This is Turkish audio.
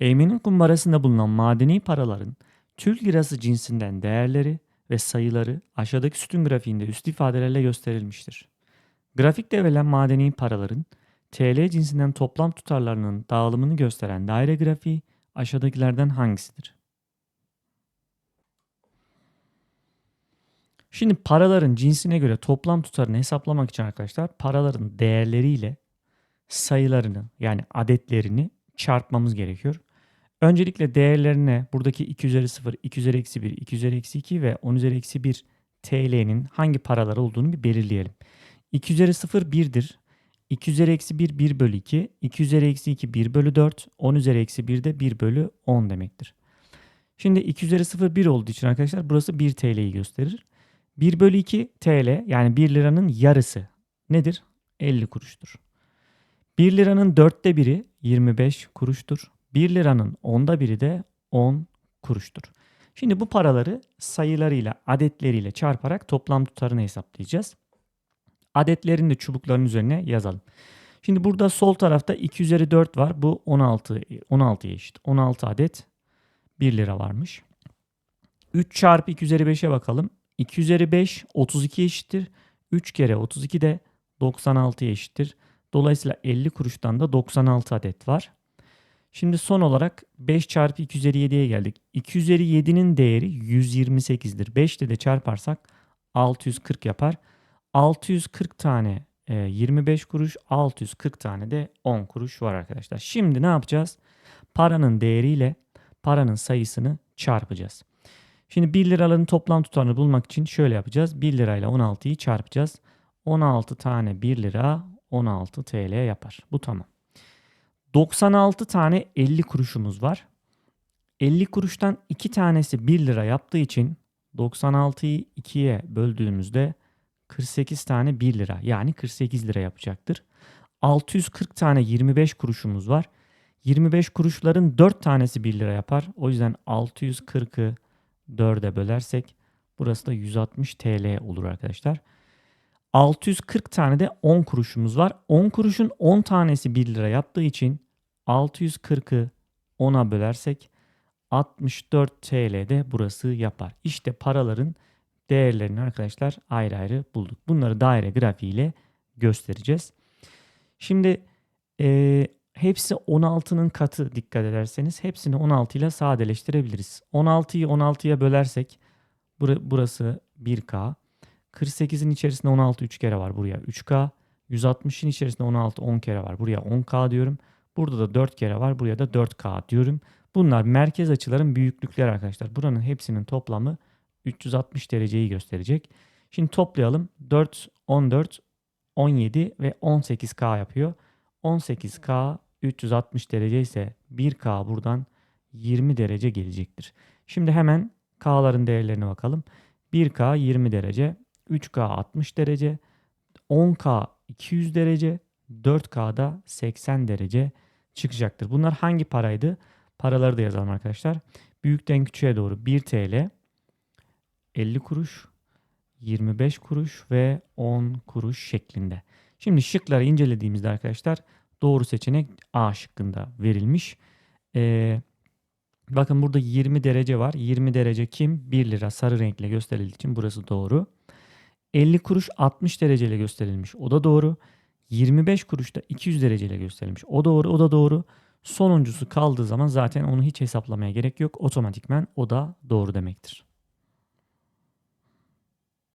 Eğmenin kumbarasında bulunan madeni paraların Türk lirası cinsinden değerleri ve sayıları aşağıdaki sütun grafiğinde üst ifadelerle gösterilmiştir. Grafikte verilen madeni paraların TL cinsinden toplam tutarlarının dağılımını gösteren daire grafiği aşağıdakilerden hangisidir? Şimdi paraların cinsine göre toplam tutarını hesaplamak için arkadaşlar paraların değerleriyle sayılarını yani adetlerini çarpmamız gerekiyor. Öncelikle değerlerine buradaki 2 üzeri 0, 2 üzeri eksi 1, 2 üzeri eksi 2 ve 10 üzeri eksi 1 TL'nin hangi paralar olduğunu bir belirleyelim. 2 üzeri 0 1'dir. 2 üzeri eksi 1 1 bölü 2, 2 üzeri eksi 2 1 bölü 4, 10 üzeri eksi 1 de 1 bölü 10 demektir. Şimdi 2 üzeri 0 1 olduğu için arkadaşlar burası 1 TL'yi gösterir. 1 bölü 2 TL yani 1 liranın yarısı nedir? 50 kuruştur. 1 liranın dörtte biri 25 kuruştur. 1 liranın onda biri de 10 kuruştur. Şimdi bu paraları sayılarıyla, adetleriyle çarparak toplam tutarını hesaplayacağız. Adetlerini de çubukların üzerine yazalım. Şimdi burada sol tarafta 2 üzeri 4 var. Bu 16 16'ya eşit. 16 adet 1 lira varmış. 3 çarpı 2 üzeri 5'e bakalım. 2 üzeri 5 32 eşittir. 3 kere 32 de 96 eşittir. Dolayısıyla 50 kuruştan da 96 adet var. Şimdi son olarak 5 çarpı 2 üzeri 7'ye geldik. 2 üzeri 7'nin değeri 128'dir. 5 ile de çarparsak 640 yapar. 640 tane 25 kuruş, 640 tane de 10 kuruş var arkadaşlar. Şimdi ne yapacağız? Paranın değeriyle paranın sayısını çarpacağız. Şimdi 1 liraların toplam tutarını bulmak için şöyle yapacağız. 1 lirayla 16'yı çarpacağız. 16 tane 1 lira 16 TL yapar. Bu tamam. 96 tane 50 kuruşumuz var. 50 kuruştan 2 tanesi 1 lira yaptığı için 96'yı 2'ye böldüğümüzde 48 tane 1 lira yani 48 lira yapacaktır. 640 tane 25 kuruşumuz var. 25 kuruşların 4 tanesi 1 lira yapar. O yüzden 640'ı 4'e bölersek burası da 160 TL olur arkadaşlar. 640 tane de 10 kuruşumuz var. 10 kuruşun 10 tanesi 1 lira yaptığı için 640'ı 10'a bölersek 64 TL de burası yapar. İşte paraların değerlerini arkadaşlar ayrı ayrı bulduk. Bunları daire grafiğiyle göstereceğiz. Şimdi e, hepsi 16'nın katı dikkat ederseniz hepsini 16 ile sadeleştirebiliriz. 16'yı 16'ya bölersek burası 1K. 48'in içerisinde 16 3 kere var buraya 3K. 160'ın içerisinde 16 10 kere var buraya 10K diyorum. Burada da 4 kere var buraya da 4K diyorum. Bunlar merkez açıların büyüklükleri arkadaşlar. Buranın hepsinin toplamı 360 dereceyi gösterecek. Şimdi toplayalım. 4, 14, 17 ve 18K yapıyor. 18K 360 derece ise 1K buradan 20 derece gelecektir. Şimdi hemen K'ların değerlerine bakalım. 1K 20 derece, 3K 60 derece, 10K 200 derece, 4K'da 80 derece çıkacaktır. Bunlar hangi paraydı? Paraları da yazalım arkadaşlar. Büyükten küçüğe doğru 1 TL, 50 kuruş, 25 kuruş ve 10 kuruş şeklinde. Şimdi şıkları incelediğimizde arkadaşlar doğru seçenek A şıkkında verilmiş. Ee, bakın burada 20 derece var. 20 derece kim? 1 lira sarı renkle gösterildiği için burası doğru. 50 kuruş 60 dereceyle gösterilmiş. O da doğru. 25 kuruş da 200 dereceyle gösterilmiş. O doğru, o da doğru. Sonuncusu kaldığı zaman zaten onu hiç hesaplamaya gerek yok. Otomatikmen o da doğru demektir.